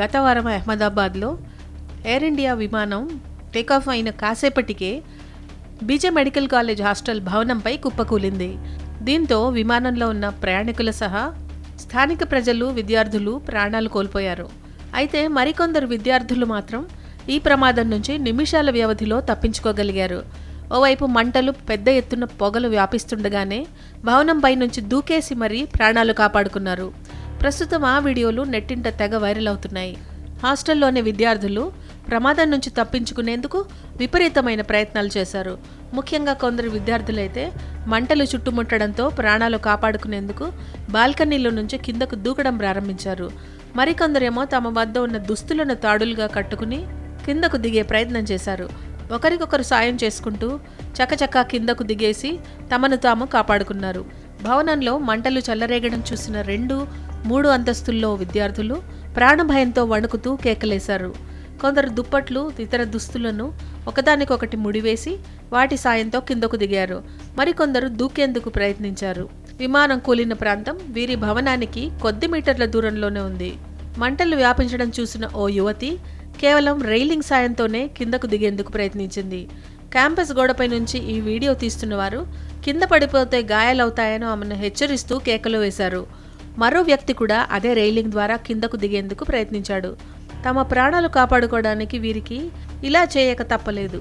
గత వారం అహ్మదాబాద్లో ఎయిర్ ఇండియా విమానం టేకాఫ్ అయిన కాసేపటికే బీజే మెడికల్ కాలేజ్ హాస్టల్ భవనంపై కుప్పకూలింది. దీంతో విమానంలో ఉన్న ప్రయాణికుల సహా స్థానిక ప్రజలు విద్యార్థులు ప్రాణాలు కోల్పోయారు. అయితే మరికొందరు విద్యార్థులు మాత్రం ఈ ప్రమాదం నుంచి నిమిషాల వ్యవధిలో తప్పించుకోగలిగారు. ఓవైపు మంటలు పెద్ద ఎత్తున పొగలు వ్యాపిస్తుండగానే భవనంపై నుంచి దూకేసి మరీ ప్రాణాలు కాపాడుకున్నారు. ప్రస్తుతం ఆ వీడియోలు నెట్టింట తెగ వైరల్ అవుతున్నాయి. హాస్టల్లోని విద్యార్థులు ప్రమాదం నుంచి తప్పించుకునేందుకు విపరీతమైన ప్రయత్నాలు చేశారు. ముఖ్యంగా కొందరు విద్యార్థులైతే మంటలు చుట్టుముట్టడంతో ప్రాణాలు కాపాడుకునేందుకు బాల్కనీలో నుంచి కిందకు దూకడం ప్రారంభించారు. మరికొందరేమో తమ వద్ద ఉన్న దుస్తులను తాడులుగా కట్టుకుని కిందకు దిగే ప్రయత్నం చేశారు. ఒకరికొకరు సాయం చేసుకుంటూ చకచకా కిందకు దిగేసి తమను తాము కాపాడుకున్నారు. భవనంలో మంటలు చల్లరేగడం చూసిన రెండు మూడు అంతస్తుల్లో విద్యార్థులు ప్రాణభయంతో వణుకుతూ కేకలేశారు. కొందరు దుప్పట్లు ఇతర దుస్తులను ఒకదానికొకటి ముడివేసి వాటి సాయంతో కిందకు దిగారు. మరికొందరు దూకేందుకు ప్రయత్నించారు. విమానం కూలిన ప్రాంతం వీరి భవనానికి కొద్ది మీటర్ల దూరంలోనే ఉంది. మంటలు వ్యాపించడం చూసిన ఓ యువతి కేవలం రైలింగ్ సాయంతోనే కిందకు దిగేందుకు ప్రయత్నించింది. క్యాంపస్ గోడపై నుంచి ఈ వీడియో తీస్తున్న వారు కింద పడిపోతే గాయాలవుతాయని ఆమెను హెచ్చరిస్తూ కేకలు వేశారు. మరో వ్యక్తి కూడా అదే రైలింగ్ ద్వారా కిందకు దిగేందుకు ప్రయత్నించాడు. తమ ప్రాణాలు కాపాడుకోవడానికి వీరికి ఇలా చేయక తప్పలేదు.